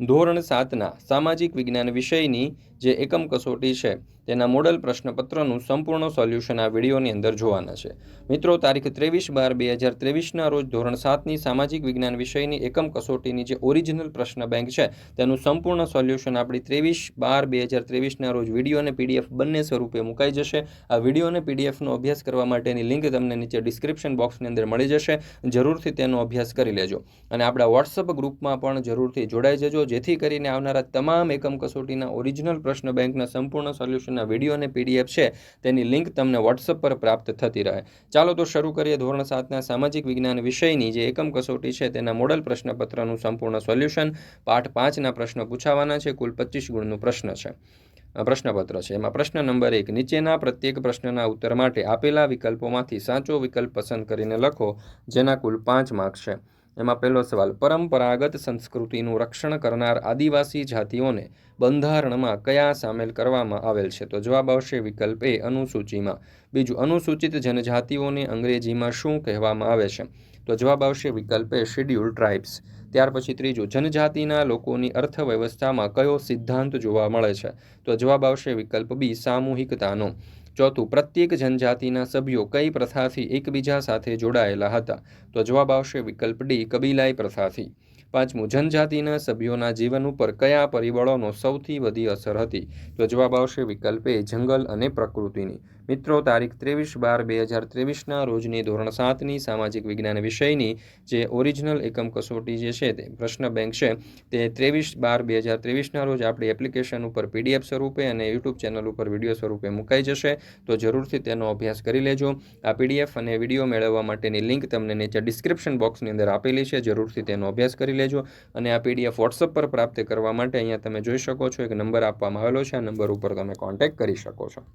ધોરણ સાતના સામાજિક વિજ્ઞાન વિષયની જે એકમ કસોટી છે, તેના મોડલ પ્રશ્નપત્રનું સંપૂર્ણ સોલ્યુશન આ વિડીયોની અંદર જોવાના છે. મિત્રો, તારીખ ત્રેવીસ બાર બે હજાર ત્રેવીસના રોજ ધોરણ સાતની સામાજિક વિજ્ઞાન વિષયની એકમ કસોટીની જે ઓરિજિનલ પ્રશ્ન બેંક છે, તેનું સંપૂર્ણ સોલ્યુશન આપણી ત્રેવીસ બાર બે હજાર ત્રેવીસના રોજ વીડિયો અને પીડીએફ બંને સ્વરૂપે મુકાઈ જશે. આ વીડિયો અને પીડીએફનો અભ્યાસ કરવા માટેની લિંક તમને નીચે ડિસ્ક્રિપ્શન બોક્સની અંદર મળી જશે. જરૂરથી તેનો અભ્યાસ કરી લેજો. અને આપણા વોટ્સઅપ ગ્રુપમાં પણ જરૂરથી જોડાઈ જજો. જેથી કરીને આવનારા તમામ એકમ કસોટીના ઓરિજિનલ પ્રશ્ન બેંકના સંપૂર્ણ સોલ્યુશનના વીડિયો અને પીડીએફ છે, તેની લિંક તમને વોટ્સઅપ પર પ્રાપ્ત થતી રહે. ચાલો તો શરૂ કરીએ ધોરણ સાતના સામાજિક વિજ્ઞાન વિષયની, જે એકમ કસોટી છે, તેના મોડલ પ્રશ્નપત્રનું સંપૂર્ણ સોલ્યુશન પાઠ પાંચના પ્રશ્નો પૂછાવાના છે, કુલ પચીસ ગુણનું પ્રશ્ન છે. પ્રશ્નપત્ર છે. એમાં પ્રશ્ન નંબર એક, નીચેના પ્રત્યેક પ્રશ્નના ઉત્તર માટે આપેલા વિકલ્પોમાંથી સાચો વિકલ્પ પસંદ કરીને લખો, જેના કુલ પાંચ માર્ક છે. એમાં પહેલો સવાલ, પરંપરાગત સંસ્કૃતિનું રક્ષણ કરનાર આદિવાસી જાતિઓને બંધારણમાં કયા સામેલ કરવામાં આવેલ છે? તો જવાબ આવશે વિકલ્પ એ, અનુસૂચિમાં. બીજું, અનુસૂચિત જનજાતિઓને અંગ્રેજીમાં શું કહેવામાં આવે છે? તો જવાબ આવશે વિકલ્પ એ, શેડ્યુલ ટ્રાઇબ્સ. ત્યાર પછી ત્રીજું, જનજાતિના લોકોની અર્થવ્યવસ્થામાં કયો સિદ્ધાંત જોવા મળે છે? તો જવાબ આવશે વિકલ્પ બી, સામૂહિકતાનો. ચોથું, પ્રત્યેક જનજાતિના સભ્યો કઈ પ્રથાથી એકબીજા સાથે જોડાયેલા હતા? તો જવાબ આવશે વિકલ્પ ડી, કબીલાઈ પ્રથાથી. પાંચમું, જનજાતિના સભ્યોના જીવન ઉપર કયા પરિબળોનો સૌથી વધી અસર હતી? તો જવાબ આવશે વિકલ્પ એ, જંગલ અને પ્રકૃતિની. મિત્રો, તારીખ ત્રેવીસ બાર બે હજાર ત્રેવીસના રોજની ધોરણ સાતની સામાજિક વિજ્ઞાન વિષયની જે ઓરિજિનલ એકમ કસોટી જે છે તે પ્રશ્ન બેંક છે તે ત્રેવીસ બાર બે હજાર ત્રેવીસના રોજ આપણી એપ્લિકેશન ઉપર પીડીએફ સ્વરૂપે અને યુટ્યુબ ચેનલ ઉપર વીડિયો સ્વરૂપે મુકાઈ જશે. તો જરૂરથી તેનો અભ્યાસ કરી લેજો. આ પીડીએફ અને વીડિયો મેળવવા માટેની લિંક તમને નીચે ડિસ્ક્રિપ્શન બોક્સની અંદર આપેલી છે. જરૂરથી તેનો અભ્યાસ કરી લેજો અને આ પીડીએફ વોટ્સઅપ પર પ્રાપ્ત કરવા માટે અહીંયા તમે જોઈ શકો છો. એક નંબર આપવામાં આવેલો છે. આ નંબર ઉપર તમે કોન્ટેક્ટ કરી શકો છો.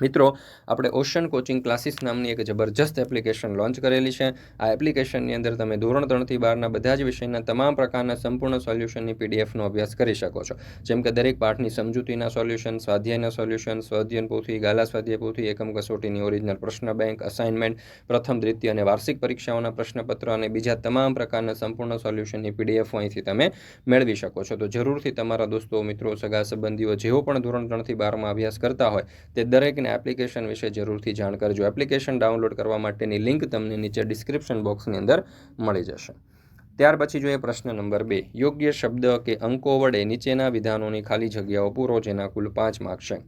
મિત્રો, આપણે ઓશન કોચિંગ ક્લાસીસ નામની એક જબરજસ્ત એપ્લિકેશન લોન્ચ કરેલી છે. આ એપ્લિકેશનની અંદર તમે ધોરણ ત્રણથી બારના બધા જ વિષયના તમામ પ્રકારના સંપૂર્ણ સોલ્યુશનની પીડીએફનો અભ્યાસ કરી શકો છો. જેમ કે દરેક પાઠની સમજૂતીના સોલ્યુશન સ્વાધ્યાયના સોલ્યુશન સ્વાધ્યન પોથી, ગાલા સ્વાધ્યાય પોથી, એકમ કસોટીની ઓરિજિનલ પ્રશ્ન બેંક અસાઇનમેન્ટ પ્રથમ, દ્વિતીય અને વાર્ષિક પરીક્ષાઓના પ્રશ્નપત્ર અને બીજા તમામ પ્રકારના સંપૂર્ણ સોલ્યુશનની પીડીએફ અહીંથી તમે મેળવી શકો છો. તો જરૂરથી તમારા દોસ્તો, મિત્રો, સગા સંબંધીઓ જેઓ પણ ધોરણ ત્રણથી બારમાં અભ્યાસ કરતા હોય, તે દરેકને એપ્લિકેશન વિશે જરૂરથી જાણ કરજો. એપ્લિકેશન ડાઉનલોડ કરવા માટેની લિંક તમને નીચે ડિસ્ક્રિપ્શન બોક્સની અંદર મળી જશે. ત્યાર પછી જોઈએ પ્રશ્ન નંબર બે. યોગ્ય શબ્દ કે અંકો વડે નીચેના વિધાનોની ખાલી જગ્યાઓ પૂરો, જેના કુલ પાંચ માર્ક છે.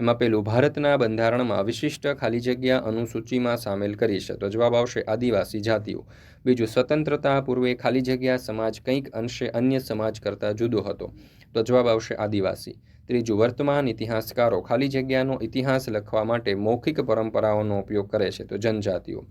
એમાં પેલું ભારતના બંધારણમાં વિશિષ્ટ ખાલી જગ્યા અનુસૂચિમાં સામેલ કરી છે. તો જવાબ આવશે આદિવાસી જાતિઓ. બીજું, સ્વતંત્રતા પૂર્વે ખાલી જગ્યા સમાજ કંઈક અંશે અન્ય સમાજ કરતાં જુદો હતો. તો જવાબ આવશે આદિવાસી. ત્રીજું, વર્તમાન ઇતિહાસકારો ખાલી જગ્યાનો ઇતિહાસ લખવા માટે મૌખિક પરંપરાઓનો ઉપયોગ કરે છે. તો જનજાતિઓ.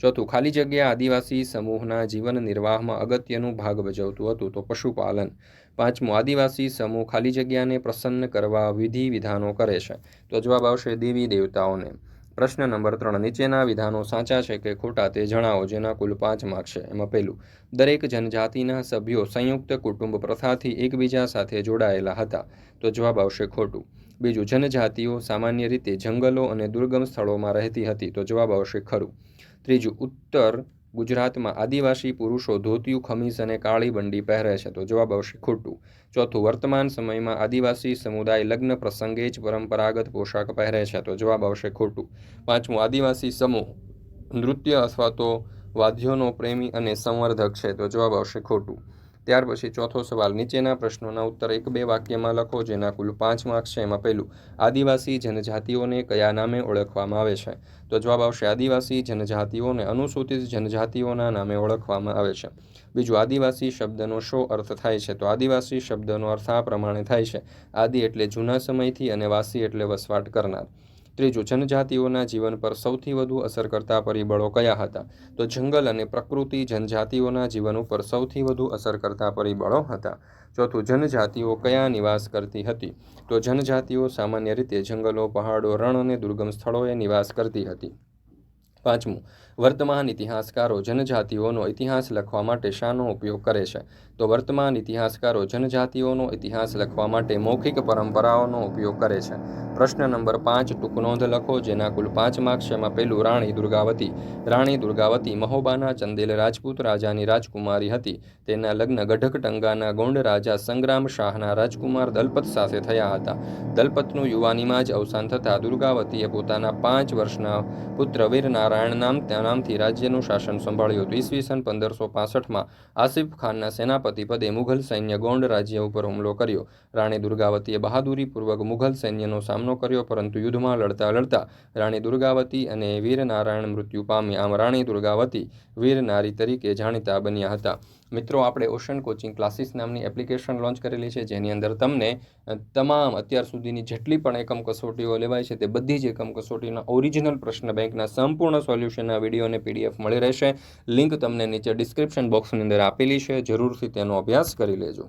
ચોથું ખાલી જગ્યા આદિવાસી સમૂહના જીવન નિર્વાહમાં અગત્યનું ભાગ ભજવતું હતું, તો પશુપાલન. પાંચમું, આદિવાસી સમૂહ ખાલી જગ્યાને પ્રસન્ન કરવા વિધિ વિધાનો કરે છે. તો જવાબ આવશે દેવી દેવતાઓને. પ્રશ્ન નંબર ત્રણ, નીચેના વિધાનો સાચા છે કે ખોટા તે જણાવો જેના કુલ પાંચ માર્ક છે. એમાં પહેલું, દરેક જનજાતિના સભ્યો સંયુક્ત કુટુંબ પ્રથાથી એકબીજા સાથે જોડાયેલા હતા. તો જવાબ આવશે ખોટું. બીજું, જનજાતિઓ સામાન્ય રીતે જંગલો અને દુર્ગમ સ્થળોમાં રહેતી હતી. તો જવાબ આવશે ખરું. ત્રીજું, ઉત્તર ગુજરાતમાં આદિવાસી પુરુષો ધોતિયું, ખમીસ અને કાળી બંડી પહેરે છે. તો જવાબ આવશે ખોટું. ચોથું, વર્તમાન સમયમાં આદિવાસી સમુદાય લગ્ન પ્રસંગે જ પરંપરાગત પોશાક પહેરે છે. તો જવાબ આવશે ખોટું. પાંચમું, આદિવાસી સમૂહ નૃત્ય અથવા તો વાદ્યોનો પ્રેમી અને સંવર્ધક છે. તો જવાબ આવશે ખોટું. ત્યાર પછી ચોથો સવાલ, નીચેના પ્રશ્નોના ઉત્તર એક બે વાક્યમાં લખો, જેના કુલ પાંચ માર્ક્સ છે એમાં પહેલું, આદિવાસી જનજાતિઓને કયા નામે ઓળખવામાં આવે છે? તો જવાબ આવશે આદિવાસી જનજાતિઓને અનુસૂચિત જનજાતિઓના નામે ઓળખવામાં આવે છે. બીજું, આદિવાસી શબ્દનો શો અર્થ થાય છે? તો આદિવાસી શબ્દનો અર્થ આ પ્રમાણે થાય છે. આદિ એટલે જૂના સમયથી અને વાસી એટલે વસવાટ કરનાર. ત્રીજું, જનજાતિઓના જીવન પર સૌથી વધુ અસર કરતા પરિબળો કયા હતા? તો જંગલ અને પ્રકૃતિ જનજાતિઓના જીવન ઉપર સૌથી વધુ અસર કરતા પરિબળો હતા. ચોથું, જનજાતિઓ કયા નિવાસ કરતી હતી? તો જનજાતિઓ સામાન્ય રીતે જંગલો, પહાડો, રણ અને દુર્ગમ સ્થળોએ નિવાસ કરતી હતી. પાંચમું, વર્તમાન ઇતિહાસકારો જનજાતિઓનો ઇતિહાસ લખવા માટે શાનો ઉપયોગ કરે છે. તો વર્તમાન ઇતિહાસકારો જનજાતિઓનો ઇતિહાસ લખવા માટે મૌખિક પરંપરાઓનો ઉપયોગ કરે છે. પ્રશ્ન નંબર પાંચ, ટૂંક લખો, જેના કુલ પાંચ માર્ક્સ એમાં પહેલું, રાણી દુર્ગાવતી. રાણી દુર્ગાવતી મહોબાના ચંદેલ રાજપૂત રાજાની રાજકુમારી હતી. તેના લગ્ન ગઢકટંગાના ગોંડ રાજા સંગ્રામ શાહના રાજકુમાર દલપત સાથે થયા હતા. દલપતનું યુવાનીમાં જ અવસાન થતાં દુર્ગાવતીએ પોતાના પાંચ વર્ષના પુત્ર વીર નારાયણ નામ નામથી રાજ્યનું શાસન સંભાળ્યું હતું. ઈસવીસન પંદરસો પાસઠમાં આસિફ ખાનના સેનાપતિ પદે મુઘલ સૈન્ય ગોંડ રાજ્ય ઉપર હુમલો કર્યો. રાણી દુર્ગાવતીએ બહાદુરીપૂર્વક મુઘલ સૈન્યનો સામનો કર્યો, પરંતુ યુદ્ધમાં લડતા લડતા રાણી દુર્ગાવતી અને વીર નારાયણ મૃત્યુ પામ્યા આમ રાણી દુર્ગાવતી વીર નારી તરીકે જાણીતા બન્યા હતા. મિત્રો, આપણે ઓશન કોચિંગ ક્લાસીસ નામની એપ્લિકેશન લોન્ચ કરેલી છે, જેની અંદર તમને તમામ અત્યાર સુધીની જેટલી પણ એકમ કસોટીઓ લેવાય છે, તે બધી જ એકમ કસોટીના ઓરિજિનલ પ્રશ્ન બેંકના સંપૂર્ણ સોલ્યુશનના વીડિયો અને પીડીએફ મળી રહેશે. લિંક તમને નીચે ડિસ્ક્રિપ્શન બોક્સની અંદર આપેલી છે, જરૂરથી તેનો અભ્યાસ કરી લેજો.